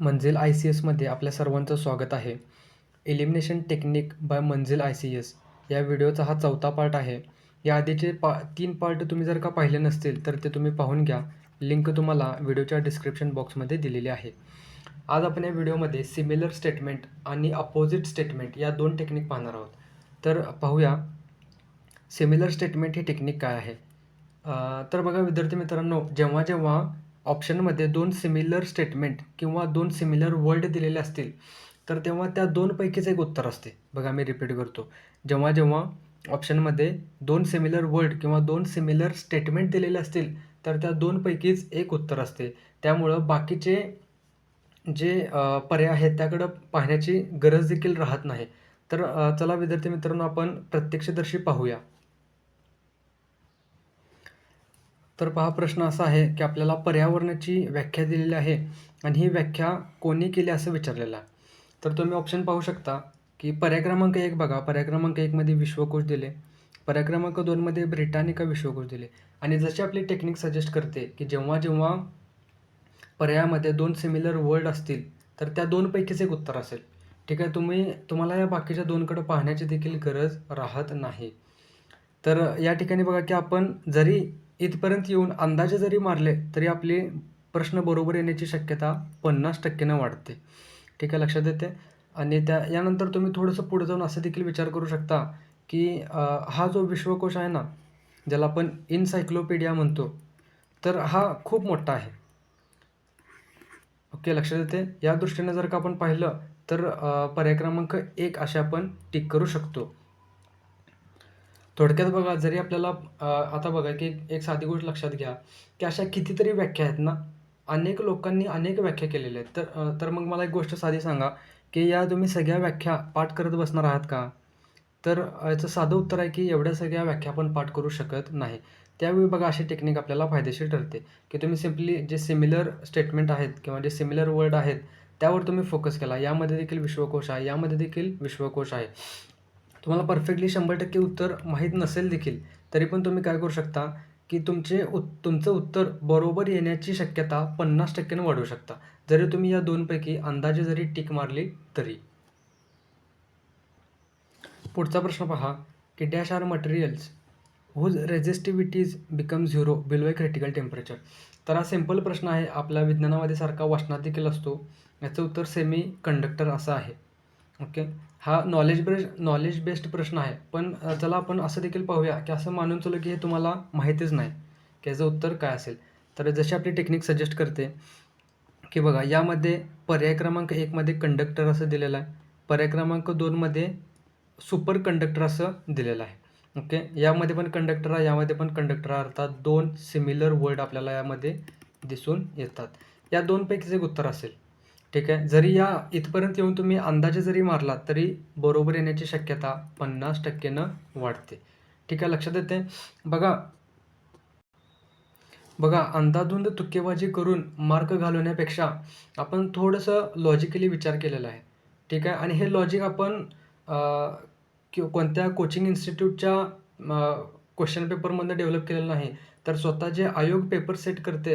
मंजिल I C एसमध्ये आपल्या सर्वांचं स्वागत आहे. Elimination technique by Manzil I C S या व्हिडिओचा हा चौथा पार्ट आहे. या आधीचे पा तीन पार्ट तुम्ही जर का पाहिले नसतील तर ते तुम्ही पाहून घ्या. लिंक तुम्हाला व्हिडिओच्या डिस्क्रिप्शन बॉक्समध्ये दिलेली आहे. आज आपण या व्हिडिओमध्ये सिमिलर स्टेटमेंट आणि अपोजिट स्टेटमेंट या दोन टेक्निक पाहणार आहोत. तर पाहूया सिमिलर स्टेटमेंट ही टेक्निक काय आहे? तर बघा विद्यार्थी मित्रांनो जेव्हा जेव्हा ऑप्शनमध्ये दोन सिमिलर स्टेटमेंट किंवा दोन सिमिलर वर्ड दिलेले असतील तर तेव्हा त्या दोनपैकीच एक उत्तर असते. बघा मी रिपीट करतो. जेव्हा जेव्हा ऑप्शनमध्ये दोन सिमिलर वर्ड किंवा दोन सिमिलर स्टेटमेंट दिलेले असतील तर त्या दोनपैकीच एक उत्तर असते. त्यामुळं बाकीचे जे पर्याय आहेत त्याकडं पाहण्याची गरज देखील राहत नाही. तर चला विद्यार्थी मित्रांनो आपण प्रत्यक्षदर्शी पाहूया. तर पहा प्रश्न असा आहे की आपल्याला पर्यावरणाची व्याख्या दिलेली आहे आणि ही व्याख्या कोणी केली असं विचारलेलं आहे. तर तुम्ही ऑप्शन पाहू शकता की पर्याय क्रमांक एक बघा. पर्याय क्रमांक एकमध्ये विश्वकोश दिले. पर्याय क्रमांक दोनमध्ये ब्रिटानिका विश्वकोश दिले. आणि जशी आपली टेक्निक सजेस्ट करते की जेव्हा जेव्हा पर्यायामध्ये दोन सिमिलर वर्ड असतील तर त्या दोनपैकीच एक उत्तर असेल. ठीक आहे तुम्ही तुम्हाला या बाकीच्या दोनकडं पाहण्याची देखील गरज राहत नाही. तर या ठिकाणी बघा की आपण जरी इथपर्यंत येऊन अंदाजे जरी मारले तरी आपले प्रश्न बरोबर येण्याची शक्यता पन्नास टक्क्यानं वाढते. ठीक आहे लक्षात येते आणि त्या यानंतर तुम्ही थोडंसं पुढे जाऊन असं देखील विचार करू शकता की हा जो विश्वकोश आहे ना ज्याला आपण इनसायक्लोपीडिया म्हणतो तर हा खूप मोठा आहे. ओके लक्षात येते या दृष्टीने जर का आपण पाहिलं तर पर्याय क्रमांक एक असे आपण टिक करू शकतो. थोडक्यात बघा जरी आपल्याला आता बघा की एक साधी गोष्ट लक्षात घ्या की अशा कितीतरी व्याख्या आहेत ना अनेक लोकांनी अनेक व्याख्या केलेल्या आहेत. तर तर मग मला एक गोष्ट साधी सांगा की या तुम्ही सगळ्या व्याख्या पाठ करत बसणार आहात का? तर याचं साधं उत्तर आहे की एवढ्या सगळ्या व्याख्या आपण पाठ करू शकत नाही. त्यावेळी बघा अशी टेक्निक आपल्याला फायदेशीर ठरते की तुम्ही सिम्पली जे सिमिलर स्टेटमेंट आहेत किंवा जे सिमिलर वर्ड आहेत त्यावर तुम्ही फोकस केला. यामध्ये देखील विश्वकोश आहे यामध्ये देखील विश्वकोश आहे. तुम्हाला परफेक्टली शंभर टक्के उत्तर माहीत नसेल देखील तरी पण तुम्ही काय करू शकता की तुमचे उत् तुमचं उत्तर बरोबर येण्याची शक्यता पन्नास टक्क्यानं वाढवू शकता. जरी तुम्ही या दोनपैकी अंदाजे जरी टिक मारली तरी. पुढचा प्रश्न पहा की dash are materials whose resistivities become zero below a critical temperature तर हा सिंपल प्रश्न आहे आपल्या विज्ञानामध्ये सारखा वाचनात देखील असतो. याचं उत्तर सेमी कंडक्टर असं आहे. ओके हा नॉलेज बेस्ड नॉलेज बेस्ड प्रश्न आहे. पण चला आपण असं देखील पाहूया की असं मानून चलो की हे तुम्हाला माहितीच नाही की याचं उत्तर काय असेल. तर जशी आपली टेक्निक सजेस्ट करते की बघा यामध्ये पर्याय क्रमांक एकमध्ये कंडक्टर असं दिलेलं आहे. पर्याय क्रमांक दोनमध्ये सुपर कंडक्टर असं दिलेलं आहे. ओके यामध्ये पण कंडक्टर आहे यामध्ये पण कंडक्टर अर्थात दोन सिमिलर वर्ड आपल्याला यामध्ये दिसून येतात. या दोनपैकीच एक उत्तर असेल. ठीक आहे. जरी या इथपर्यंत येऊन तुम्ही अंदाजे जरी मारलात तरी बरोबर येण्याची शक्यता पन्नास टक्केनं वाढते. ठीक आहे लक्षात येते बघा. बघा अंदाधुंद तुक्केबाजी करून मार्क घालवण्यापेक्षा आपण थोडंसं लॉजिकली विचार केलेला आहे. ठीक आहे? आणि हे लॉजिक आपण कि कोणत्या कोचिंग इन्स्टिट्यूटच्या क्वेश्चन पेपरमधनं डेव्हलप केलेलं नाही. तर स्वतः जे आयोग पेपर सेट करते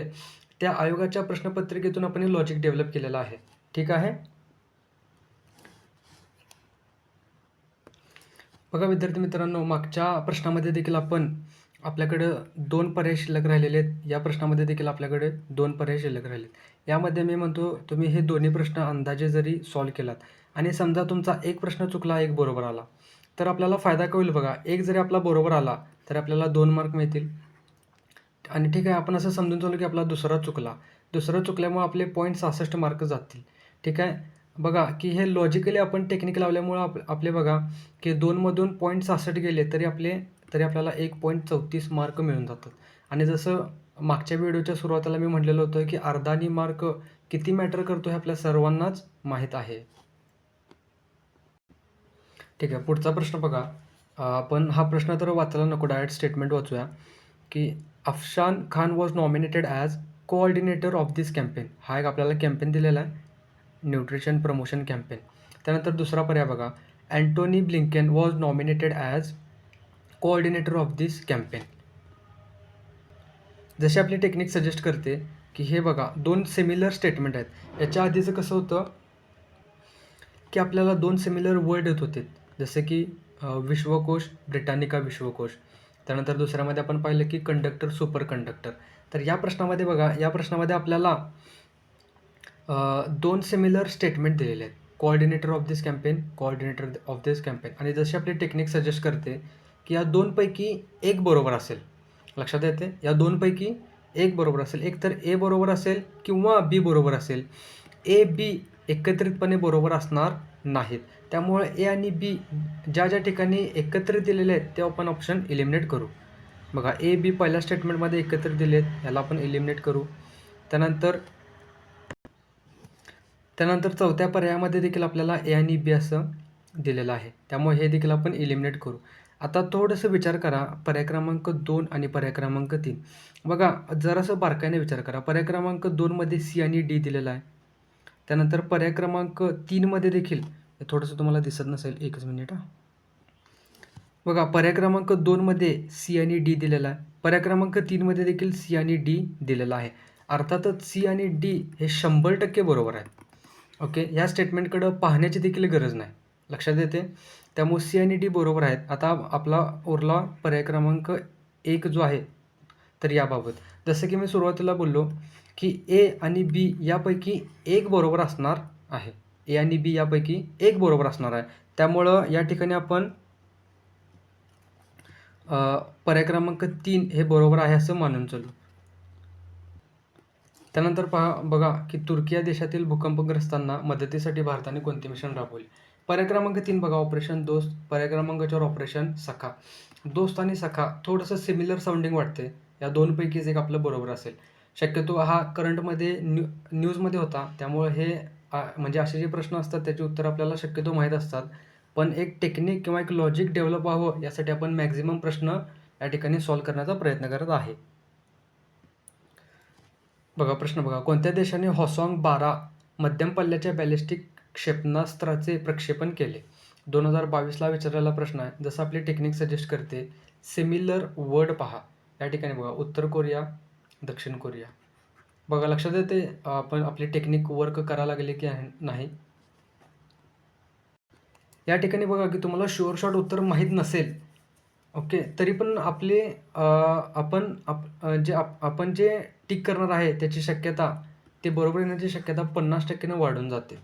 त्या आयोगाच्या प्रश्नपत्रिकेतून आपण हे लॉजिक डेव्हलप केलेलं आहे. ठीक आहे? बघा विद्यार्थी मित्रांनो मागच्या प्रश्नामध्ये देखील आपण आपल्याकडं दोन पर्याय शिल्लक राहिलेले आहेत. या प्रश्नामध्ये देखील आपल्याकडे दोन पर्याय शिल्लक राहिले यामध्ये मी म्हणतो तुम्ही हे दोन्ही प्रश्न अंदाजे जरी सॉल्व केलात आणि समजा तुमचा एक प्रश्न चुकला एक बरोबर आला तर आपल्याला फायदा काय होईल बघा? एक जरी आपला बरोबर आला तर आपल्याला दोन मार्क मिळतील. आणि ठीक आहे आपण असं समजून चालू की आपला दुसरा चुकला. दुसरा चुकल्यामुळे आपले पॉईंट सहासष्ट मार्क जातील. ठीक आहे? बघा की हे लॉजिकली आपण टेक्निक लावल्यामुळं आप आपले बघा की दोनमधून पॉईंट सहासष्ट गेले तरी आपले तरी आपल्याला एक पॉईंट चौतीस मार्क मिळून जातात. आणि जसं मागच्या व्हिडिओच्या सुरुवातीला मी म्हटलेलं होतं की अर्धानी मार्क किती मॅटर करतो हे आपल्या सर्वांनाच माहीत आहे. ठीक आहे पुढचा प्रश्न बघा. आपण हा प्रश्न तर वाचायला नको डायरेक्ट स्टेटमेंट वाचूया. की Afshan Khan was nominated as coordinator of this campaign हा एक आपल्याला कॅम्पेन दिलेला आहे. न्यूट्रिशन प्रमोशन कॅम्पेन त्यानंतर दुसरा पर्याय बघा. Antony Blinken was nominated as coordinator of this campaign जशी आपली टेक्निक सजेस्ट करते की हे बघा दोन सिमिलर स्टेटमेंट आहेत. याच्या आधीचं कसं होतं? की आपल्याला दोन सिमिलर वर्ड येत होते. जसे की विश्वकोश ब्रिटानिका विश्वकोश. त्यानंतर दुसऱ्यामध्ये आपण पाहिलं की कंडक्टर सुपर कंडक्टर तर या प्रश्नामध्ये बघा या प्रश्नामध्ये आपल्याला दोन सिमिलर स्टेटमेंट दिलेले आहेत. Coordinator of this campaign coordinator of this campaign आणि जशी आपली टेक्निक सजेस्ट करते की या दोनपैकी एक बरोबर असेल. लक्षात येते? या दोनपैकी एक बरोबर असेल. एक तर ए बरोबर असेल किंवा बी बरोबर असेल. ए बी एकत्रितपणे बरोबर असणार नाहीत. त्यामुळे ए आणि बी ज्या ज्या ठिकाणी एकत्र दिलेले आहेत ते आपण ऑप्शन इलिमिनेट करू. बघा ए बी पहिल्या स्टेटमेंटमध्ये एकत्र दिले आहेत याला आपण इलिमिनेट करू. त्यानंतर त्यानंतर चौथ्या पर्यायामध्ये देखील आपल्याला ए आणि बी असं दिलेलं आहे. त्यामुळे हे देखील आपण इलिमिनेट करू. आता थोडंसं विचार करा पर्याय क्रमांक दोन आणि पर्याय क्रमांक तीन. बघा जरासं बारकाईने विचार करा. पर्याय क्रमांक दोनमध्ये सी आणि डी दिलेला आहे. त्यानंतर पर्याय क्रमांक तीनमध्ये देखील हे थोडंसं तुम्हाला दिसत नसेल एकच मिनिट हां. बघा पर्याय क्रमांक दोनमध्ये सी आणि डी दिलेला आहे. पर्याय क्रमांक तीनमध्ये देखील सी आणि डी दिलेला आहे. अर्थातच सी आणि डी हे शंभर टक्के बरोबर आहेत. ओके? या स्टेटमेंटकडं पाहण्याची देखील गरज नाही. लक्षात येते? त्यामुळे सी आणि डी बरोबर आहेत. आता आपला उरला पर्याय क्रमांक एक जो आहे तर याबाबत. जसं की मी सुरुवातीला बोललो की ए आणि बी यापैकी एक बरोबर असणार आहे. ए आणि बी यापैकी एक बरोबर असणार आहे. त्यामुळं या ठिकाणी आपण पर्याय क्रमांक तीन हे बरोबर आहे असं मानून चालू. त्यानंतर पहा बघा की तुर्की या देशातील भूकंपग्रस्तांना मदतीसाठी भारताने कोणते मिशन राबवले? पर्याय क्रमांक तीन बघा ऑपरेशन दोस्त. पर्याय क्रमांक चार ऑपरेशन सखा. दोस्त आणि सखा थोडंसं सिमिलर साऊंडिंग वाटते. या दोनपैकीच एक आपलं बरोबर असेल. शक्यतो हा करंटमध्ये न्यू न्यूजमध्ये होता. त्यामुळे हे म्हणजे असे जे प्रश्न असतात त्याची उत्तर आपल्याला शक्यतो माहीत असतात. पण एक टेक्निक किंवा एक लॉजिक डेव्हलप व्हावं यासाठी आपण मॅक्झिमम प्रश्न या ठिकाणी सॉल्व्ह करण्याचा प्रयत्न करत आहे. बघा प्रश्न बघा. कोणत्या देशाने हॉसॉंग बारा मध्यम पल्ल्याच्या बॅलिस्टिक क्षेपणास्त्राचे प्रक्षेपण केले? दोन हजार बावीसला विचारलेला प्रश्न आहे. जसं आपली टेक्निक सजेस्ट करते सिमिलर वर्ड पहा. या ठिकाणी बघा. उत्तर कोरिया दक्षिण कोरिया. बघा लक्षात येते आपण आपली टेक्निक वर्क करायला लागले की नाही. या ठिकाणी बघा की तुम्हाला शुअर शॉट उत्तर माहीत नसेल ओके तरी पण आपले आपण आप जे आप आपण जे टिक करणार आहे त्याची शक्यता ते बरोबर येण्याची शक्यता पन्नास टक्क्यानं वाढून जाते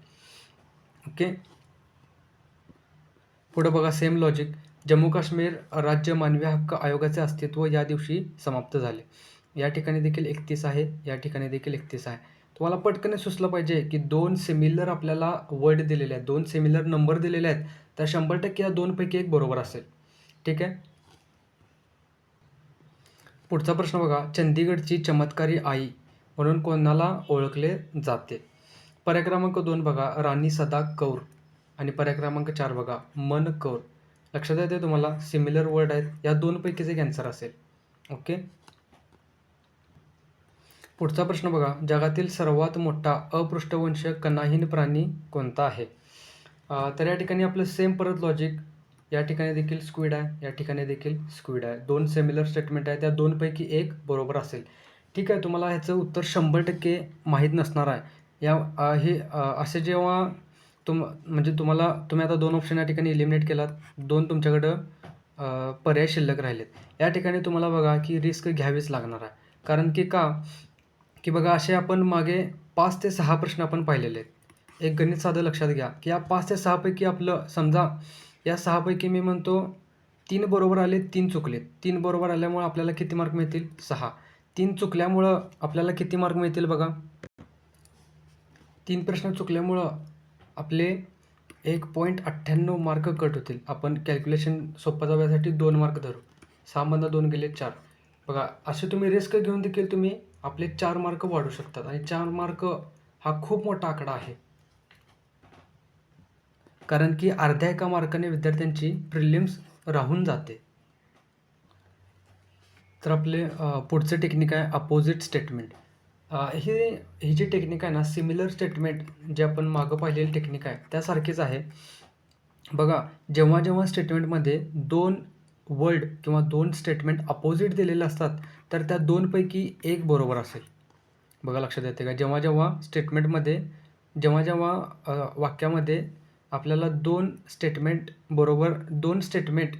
ओके पुढं बघा सेम लॉजिक जम्मू काश्मीर राज्य मानवी हक्क आयोगाचे अस्तित्व या दिवशी समाप्त झाले. या ठिकाणी देखील एकतीस आहे या ठिकाणी देखील एकतीस आहे. तुम्हाला पटकन सुचलं पाहिजे की दोन सिमिलर आपल्याला वर्ड दिलेले आहेत दोन सिमिलर नंबर दिलेले आहेत तर शंभर टक्के या दोनपैकी एक बरोबर असेल. ठीक आहे? पुढचा प्रश्न बघा चंदीगडची चमत्कारी आई म्हणून कोणाला ओळखले जाते? पर्याय क्रमांक दोन बघा राणी सदा कौर. आणि पर्याय क्रमांक चार बघा मन कौर. लक्षात येते तुम्हाला? सिमिलर वर्ड आहेत. या दोनपैकीच एक आन्सर असेल. ओके? पुढचा प्रश्न बघा. जगातील सर्वात मोठा अपृष्ठवंश कणाहीन प्राणी कोणता आहे? तर या ठिकाणी आपलं सेम परत लॉजिक या ठिकाणी देखील स्क्विड आहे. या ठिकाणी देखील स्क्विड आहे. दोन सिमिलर स्टेटमेंट आहे त्या दोनपैकी एक बरोबर असेल. ठीक आहे. तुम्हाला ह्याचं उत्तर शंभर टक्के माहीत नसणार आहे. या हे असे जेव्हा तुम म्हणजे तुम्हाला तुम्ही आता दोन ऑप्शन या ठिकाणी इलिमिनेट केलात. दोन तुमच्याकडं पर्याय शिल्लक राहिलेत. या ठिकाणी तुम्हाला बघा की रिस्क घ्यावीच लागणार आहे. कारण की का? की बघा असे आपण मागे पाच ते सहा प्रश्न आपण पाहिलेले आहेत. एक गणित साधं लक्षात घ्या की या पाच ते सहापैकी आपलं समजा या सहापैकी मी म्हणतो तीन बरोबर आले तीन चुकलेत तीन बरोबर आल्यामुळं आपल्याला किती मार्क मिळतील? सहा. तीन चुकल्यामुळं आपल्याला किती मार्क मिळतील बघा? तीन प्रश्न चुकल्यामुळं आपले एक पॉईंट अठ्ठ्याण्णव मार्क कट होतील. आपण कॅल्क्युलेशन सोपं जाव्यासाठी दोन मार्क धरू. सहामधनं दोन गेले चार. बघा असे तुम्ही रिस्क घेऊन देखील तुम्ही आपले चार मार्क वाढू शकतात आणि चार मार्क हा खूप मोठा आकडा आहे. कारण की अर्ध्या एका मार्काने विद्यार्थ्यांची प्रिलिम्स राहून जाते. तर आपले पुढचं टेक्निक आहे अपोजिट स्टेटमेंट हे ही जी टेक्निक आहे ना सिमिलर स्टेटमेंट जे आपण मागं पाहिलेली टेक्निक आहे त्यासारखीच आहे. बघा जेव्हा जेव्हा स्टेटमेंटमध्ये दोन वर्ड किंवा दोन स्टेटमेंट अपोजिट दिलेले असतात तर त्या दोनपैकी एक बरोबर असेल. बघा लक्षात येते का? जेव्हा जेव्हा स्टेटमेंटमध्ये जेव्हा जेव्हा वाक्यामध्ये आपल्याला दोन स्टेटमेंट बरोबर दोन स्टेटमेंट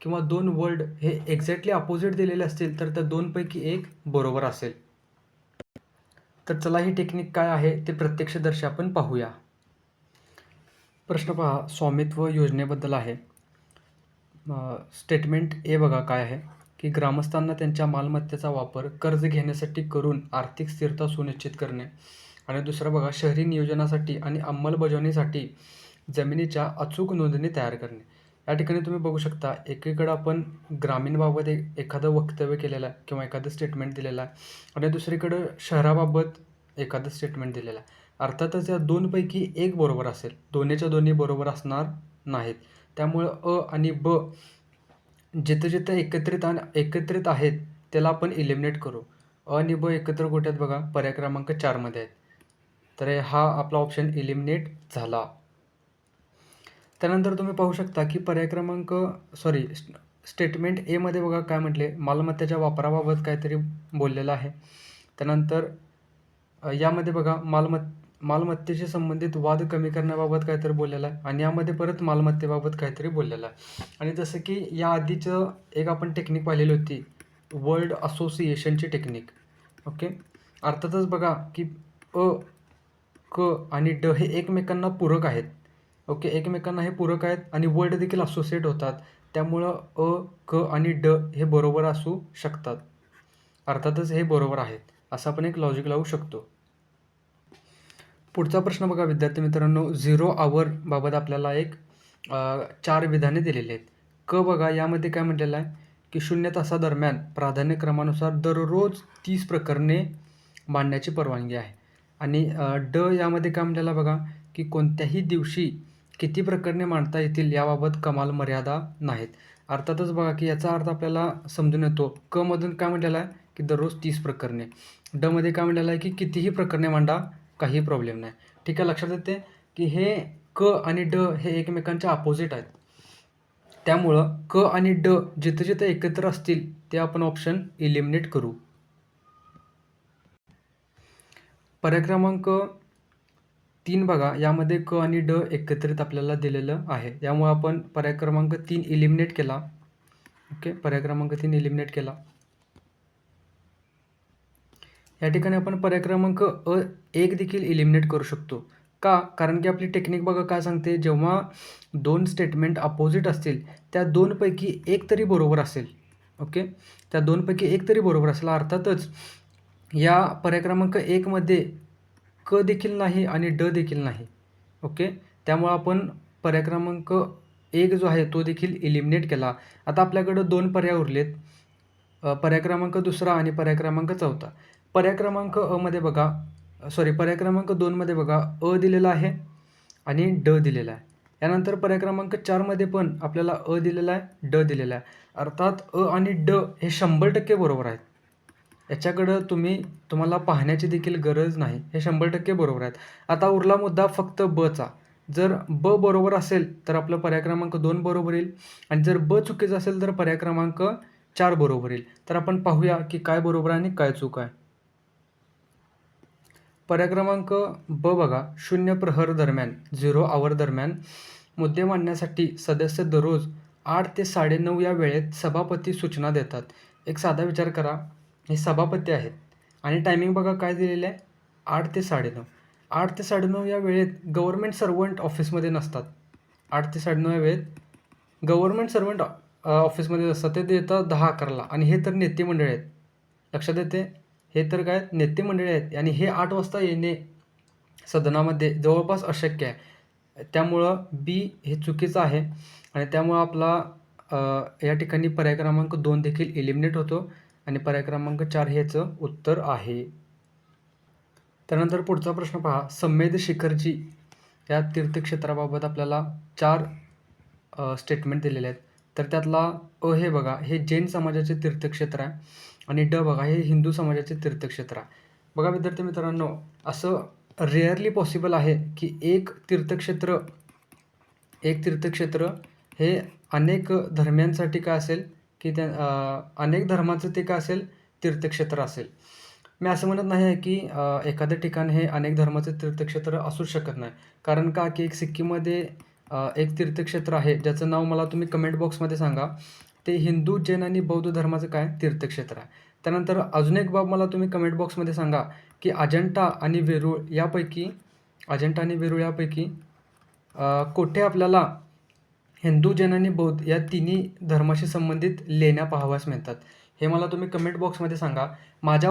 किंवा दोन वर्ड हे एक्झॅक्टली अपोजिट दिलेले असतील तर त्या दोनपैकी एक बरोबर असेल. तर चला ही टेक्निक काय आहे ते प्रत्यक्षदर्शी आपण पाहूया. प्रश्न पहा स्वामित्व योजनेबद्दल आहे. स्टेटमेंट ए बघा काय आहे. की ग्रामस्थांना त्यांच्या मालमत्तेचा वापर कर्ज घेण्यासाठी करून आर्थिक स्थिरता सुनिश्चित करणे. आणि दुसरं बघा शहरी नियोजनासाठी आणि अंमलबजावणीसाठी जमिनीच्या अचूक नोंदणी तयार करणे. या ठिकाणी तुम्ही बघू शकता एकीकडं आपण ग्रामीणबाबत एक एखादं वक्तव्य केलेलं आहे किंवा एखादं स्टेटमेंट दिलेलं आहे. आणि दुसरीकडं शहराबाबत एखादं स्टेटमेंट दिलेलं आहे. अर्थातच या दोनपैकी एक बरोबर असेल. दोन्हीच्या दोन्ही बरोबर असणार नाहीत. त्यामुळं अ आणि ब जिथं जिथं एकत्रित आणि एकत्रित आहेत त्याला आपण इलिमिनेट करू. अ आणि ब एकत्र कुठे आहेत बघा पर्याय क्रमांक चारमध्ये आहेत. तर हा आपला ऑप्शन इलिमिनेट झाला. त्यानंतर तुम्ही पाहू शकता की पर्याय क्रमांक सॉरी स्टेटमेंट एमध्ये बघा काय म्हटले मालमत्तेच्या वापराबाबत काहीतरी बोललेलं आहे. त्यानंतर यामध्ये बघा मालमत् मालमत्तेशी संबंधित वाद कमी करण्याबाबत काहीतरी बोललेला आहे आणि यामध्ये परत मालमत्तेबाबत काहीतरी बोललेलं आहे. आणि जसं की या आधीचं एक आपण टेक्निक पाहिलेली होती वर्ल्ड असोसिएशनची टेक्निक ओके अर्थातच बघा की अ क आणि ड हे एकमेकांना पूरक आहेत. ओके एकमेकांना हे पूरक आहेत आणि वर्ड देखील असोसिएट होतात. त्यामुळं अ क आणि ड हे बरोबर असू शकतात. अर्थातच हे बरोबर आहेत. असं आपण एक लॉजिक लावू शकतो. पुढचा प्रश्न बघा विद्यार्थी मित्रांनो. झिरो आवर बाबत आपल्याला एक चार विधाने दिलेली आहेत. क बघा यामध्ये काय म्हटलेलं आहे? की शून्य तासादरम्यान प्राधान्यक्रमानुसार दररोज तीस प्रकरणे मांडण्याची परवानगी आहे. आणि ड यामध्ये काय म्हटलेलं बघा? की कोणत्याही दिवशी किती प्रकरणे मांडता येतील याबाबत कमाल मर्यादा नाहीत. अर्थातच बघा की याचा अर्थ आपल्याला समजून येतो. क मधून काय म्हटलेलं आहे? की दररोज तीस प्रकरणे. डमध्ये काय म्हटलेलं आहे? की कितीही प्रकरणे मांडा काही प्रॉब्लेम नाही. ठीक आहे लक्षात येते की हे क आणि ड हे एकमेकांच्या अपोजिट आहेत. त्यामुळं क आणि ड जिथे जिथे एकत्र असतील ते आपण ऑप्शन इलिमिनेट करू. पर्याय क्रमांक तीन बघा यामध्ये क आणि ड एकत्रित आपल्याला दिलेलं आहे. यामुळे आपण पर्याय क्रमांक तीन इलिमिनेट केला. ओके पर्याय क्रमांक तीन इलिमिनेट केला. या ठिकाणी आपण पर्याय क्रमांक अ एक देखील इलिमिनेट करू शकतो. का? कारण की आपली टेक्निक बघा काय सांगते जेव्हा दोन स्टेटमेंट अपोजिट असतील त्या दोनपैकी एक तरी बरोबर असेल. ओके त्या दोनपैकी एक तरी बरोबर असेल. अर्थातच या पर्याय क्रमांक एकमध्ये क देखील नाही आणि ड देखील नाही. ओके त्यामुळं आपण पर्याय क्रमांक एक जो आहे तो देखील इलिमिनेट केला. आता आपल्याकडं दोन पर्याय उरलेत. पर्याय क्रमांक दुसरा आणि पर्याय क्रमांक चौथा. पर्याय क्रमांक अमध्ये बघा. सॉरी पर्याय क्रमांक दोनमध्ये बघा. अ दिलेला आहे आणि ड दिलेला आहे. यानंतर पर्याय क्रमांक चारमध्ये पण आपल्याला अ दिलेला आहे ड दिलेला आहे. अर्थात अ आणि ड हे शंभर टक्के बरोबर आहेत. याच्याकडं तुम्ही तुम्हाला पाहण्याची देखील गरज नाही. हे शंभर टक्के बरोबर आहेत. आता उरला मुद्दा फक्त बचा जर ब बरोबर असेल तर आपलं पर्याय क्रमांक दोन बरोबर येईल. आणि जर ब चुकीचं असेल तर पर्याय क्रमांक चार बरोबर येईल. तर आपण पाहूया की काय बरोबर आहे आणि काय चूक आहे. पर्याक्रमांक ब बघा. शून्य प्रहर दरम्यान झिरो आवर दरम्यान. मुद्दे मांडण्यासाठी सदस्य दररोज आठ ते साडेनऊ या वेळेत सभापती सूचना देतात. एक साधा विचार करा. हे सभापती आहेत. आणि टायमिंग बघा काय दिलेलं आहे? आठ ते साडेनऊ. आठ ते साडेनऊ या वेळेत गव्हर्मेंट सर्वंट ऑफिसमध्ये नसतात. आठ ते साडेनऊ या वेळेत गव्हर्मेंट सर्वंट ऑफिसमध्ये असतात. ते देतात दहा अकराला. आणि हे तर नेते मंडळ आहेत. लक्षात येते हे तर काय नेते मंडळी आहेत. आणि हे आठ वाजता येणे सदनामध्ये जवळपास अशक्य आहे. त्यामुळं बी हे चुकीचं आहे. आणि त्यामुळं आपला या ठिकाणी पर्याय क्रमांक दोन देखील इलिमिनेट होतो. आणि पर्याय क्रमांक चार ह्याचं उत्तर आहे. त्यानंतर पुढचा प्रश्न पहा. संमेद शिखरजी या तीर्थक्षेत्राबाबत आपल्याला चार स्टेटमेंट दिलेले आहेत. तर त्यातला अ हे बघा. हे जैन समाजाचे तीर्थक्षेत्र आहे. आणि ड बघा हे हिंदू समाजाचे तीर्थक्षेत्र आहे बघा विद्यार्थी मित्रांनो असं रेअरली पॉसिबल आहे की एक तीर्थक्षेत्र एक तीर्थक्षेत्र हे अनेक धर्मांसाठी काय असेल की त्या अनेक धर्माचं ते का असेल तीर्थक्षेत्र असेल मी असं म्हणत नाही आहे की एखादं ठिकाण हे अनेक धर्माचं तीर्थक्षेत्र असूच शकत नाही. कारण का की एक सिक्कीममध्ये एक तीर्थक्षेत्र आहे ज्याचं नाव मला तुम्ही कमेंट बॉक्समध्ये सांगा. ते हिंदू, जैन आणि बौद्ध धर्माचं काय तीर्थक्षेत्र आहे. त्यानंतर अजून एक बाब मला तुम्ही कमेंट बॉक्समध्ये सांगा की अजंठा आणि वेरूळ यापैकी अजंठा आणि वेरूळ यापैकी कोठे कुठे आपल्याला हिंदू, जैन आणि बौद्ध या तिन्ही धर्माशी संबंधित लेण्या पाहाव्यास मिळतात. हे मला तुम्ही कमेंट बॉक्समध्ये सांगा. माझ्या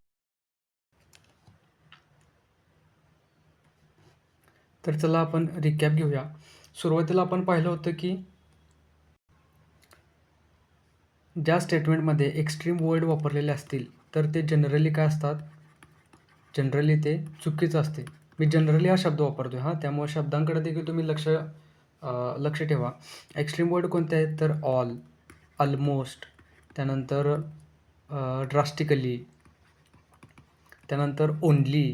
तर चला आपण रिकॅप घेऊया. सुरुवातीला आपण पाहिलं होतं की ज्या स्टेटमेंटमध्ये एक्स्ट्रीम वर्ड वापरलेले असतील, तर ते जनरली काय असतात? जनरली ते चुकीचं असते. मी जनरली हा शब्द वापरतो आहे हां, त्यामुळे शब्दांकडे देखील तुम्ही लक्ष लक्ष ठेवा. एक्स्ट्रीम वर्ड कोणते आहेत? तर ऑल, ऑलमोस्ट त्यानंतर ड्रास्टिकली, त्यानंतर ओन्ली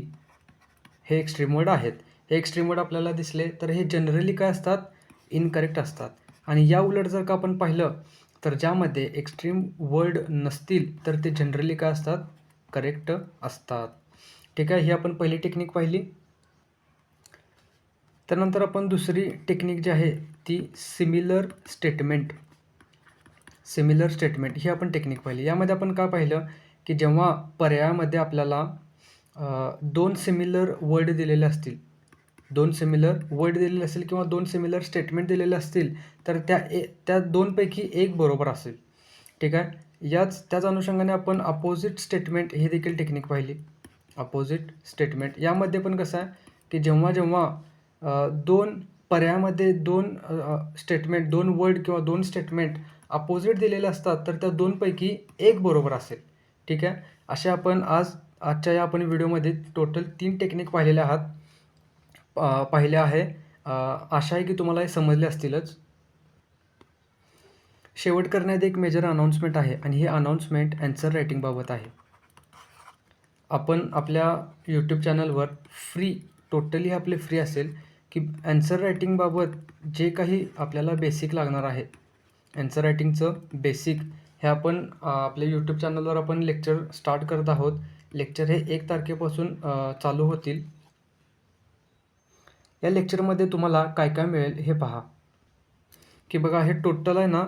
हे एक्स्ट्रीम वर्ड आहेत. हे एक्स्ट्रीम वर्ड आपल्याला दिसले तर हे जनरली काय असतात? इनकरेक्ट असतात. आणि या उलट जर का आपण पाहिलं तर ज्यामध्ये एक्स्ट्रीम वर्ड नसतील तर ते जनरली काय असतात? करेक्ट असतात. ठीक आहे. ही आपण पहिली टेक्निक पाहिली. त्यानंतर आपण दुसरी टेक्निक जी आहे ती सिमिलर स्टेटमेंट. सिमिलर स्टेटमेंट ही आपण टेक्निक पाहिली. यामध्ये आपण काय पाहिलं की जेव्हा पर्यायामध्ये आपल्याला दोन सिमिलर वर्ड दिलेले असतील, दोन सिमिलर वर्ड दिलेले असेल किंवा दोन सिमिलर स्टेटमेंट दिलेले असतील, तर त्या ए त्या दोनपैकी एक बरोबर असेल. ठीक आहे. याच त्याच अनुषंगाने आपण अपोजिट स्टेटमेंट ही देखील टेक्निक पाहिली. अपोजिट स्टेटमेंट यामध्ये पण कसं आहे की जेव्हा-जेव्हा दोन पर्यायामध्ये दोन स्टेटमेंट दोन वर्ड किंवा दोन स्टेटमेंट अपोजिट दिलेले असतात, तर त्या दोनपैकी एक बरोबर असेल. ठीक आहे. अशा आपण आज आजच्या या आपण व्हिडिओमध्ये टोटल तीन टेक्निक पाहिलेल्या आहात. पाहिले पाहिल्या आहे. आशा आहे की तुम्हाला हे समजले असतीलच. शेवट करण्यात एक मेजर अनाउन्समेंट आहे आणि हे अनाउन्समेंट ॲन्सर रायटिंगबाबत आहे. आपण आपल्या यूट्यूब चॅनलवर फ्री टोटली आपले फ्री असेल की ॲन्सर रायटिंगबाबत जे काही आपल्याला बेसिक लागणार आहे, ॲन्सर रायटिंगचं बेसिक हे आपण आपल्या यूट्यूब चॅनलवर आपण लेक्चर स्टार्ट करत आहोत. लेक्चर हे एक तारखेपासून चालू होतील. या लेक्चरमध्ये तुम्हाला काय-काय मिळेल हे पहा. की बघा हे टोटल आहे ना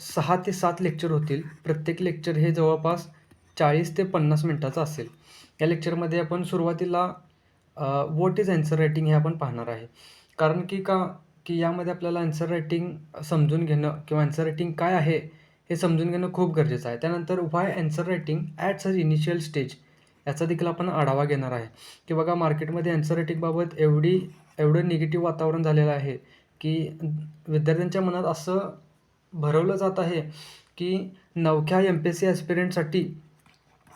सहा ते सात लेक्चर होतील. प्रत्येक लेक्चर हे जवळपास 40 ते पन्नास मिनटाचं असेल. या लेक्चरमध्ये आपण सुरुवातीला वॉट इज अँसर रायटिंग हे आपण पाहणार आहे. कारण की का की यामध्ये आपल्याला ॲन्सर रायटिंग समजून घेणं किंवा अन्सर रायटिंग काय आहे, हे समजून घेणं खूप गरजेचं आहे. त्यानंतर why answer writing at such initial stage याचा देखील आपण आढावा घेणार आहे. की बघा मार्केटमध्ये ॲन्सर रायटिंगबाबत एवढी एवढं निगेटिव्ह वातावरण झालेलं आहे की विद्यार्थ्यांच्या मनात असं भरवलं जात आहे की नवख्या एम-पी-एस-सी ॲस्पिरंटसाठी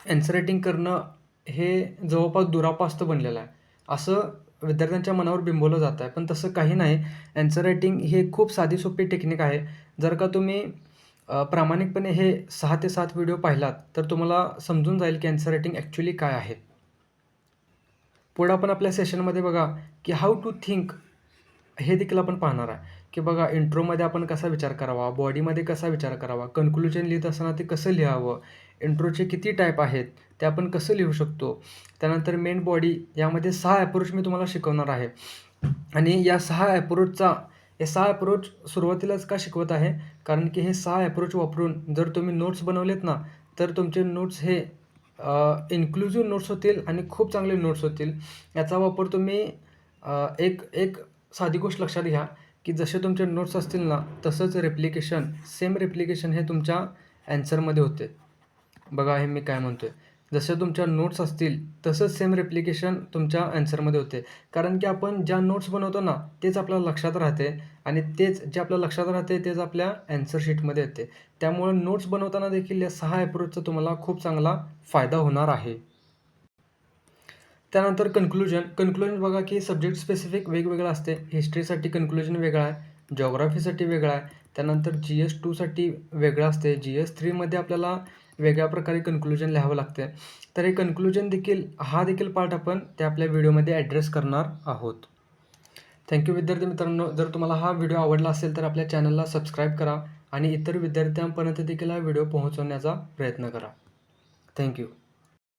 ॲन्सर रायटिंग करणं हे जवळपास दुरापास्त बनलेलं आहे. असं विद्यार्थ्यांच्या मनावर बिंबवलं जात आहे. पण तसं काही नाही. ॲन्सर रायटिंग हे खूप साधी सोपी टेक्निक आहे. जर का तुम्ही प्रामाणिकपणे हे सहा ते सात व्हिडिओ पाहिलात, तर तुम्हाला समजून जाईल की ॲन्सर रायटिंग ॲक्च्युली काय आहे. पुढं आपण आपल्या सेशनमध्ये बघा की हाऊ टू थिंक हे देखील आपण पाहणार आहे. की बघा इंट्रोमध्ये आपण कसा विचार करावा, बॉडीमध्ये कसा विचार करावा, कन्क्लुजन लिहित असताना ते कसं लिहावं, इंट्रोचे किती टाईप आहेत, ते आपण कसं लिहू शकतो. त्यानंतर मेन बॉडी यामध्ये सहा ॲप्रोच मी तुम्हाला शिकवणार आहे. आणि या सहा ॲप्रोचचा हे सहा ॲप्रोच सुरुवातीलाच का शिकवत आहे? कारण की हे सहा ॲप्रोच वापरून जर तुम्ही नोट्स बनवलेत ना, तर तुमचे नोट्स हे इन्क्लुझिव्ह नोट्स होतील आणि खूप चांगले नोट्स होतील. याचा वापर तुम्ही एक एक साधी गोष्ट लक्षात घ्या की जसे तुमचे नोट्स असतील ना, तसंच रेप्लिकेशन सेम रेप्लिकेशन हे तुमच्या ॲन्सरमध्ये होते. बघा हे मी काय म्हणतो आहे जसे तुमच्या नोट्स असतील, तसंच सेम रेप्लिकेशन तुमच्या ॲन्सरमध्ये होते. कारण की आपण ज्या नोट्स बनवतो ना, तेच आपल्या लक्षात राहते आणि तेच जे आपल्या लक्षात राहते, तेच आपल्या ॲन्सर शीटमध्ये येते. त्यामुळे नोट्स बनवताना देखील या सहा अप्रोचचा तुम्हाला खूप चांगला फायदा होणार आहे. त्यानंतर कन्क्लुजन. कन्क्लुजन बघा की सब्जेक्ट स्पेसिफिक वेगवेगळं असते. हिस्ट्रीसाठी कन्क्लुजन वेगळं आहे, जिओग्राफीसाठी वेगळा आहे. त्यानंतर जी एस टूसाठी वेगळं असते. जी एस थ्रीमध्ये आपल्याला वेगळ्या प्रकारे कन्क्लुजन लिहावं लागते. तर हे कन्क्लुजन देखील हा देखील पार्ट आपण त्या आपल्या व्हिडिओमध्ये ॲड्रेस करणार आहोत. थँक्यू विद्यार्थी मित्रांनो. जर तुम्हाला हा व्हिडिओ आवडला असेल तर आपल्या चॅनलला सबस्क्राईब करा आणि इतर विद्यार्थ्यांपर्यंत देखील हा व्हिडिओ पोहोचवण्याचा प्रयत्न करा. थँक्यू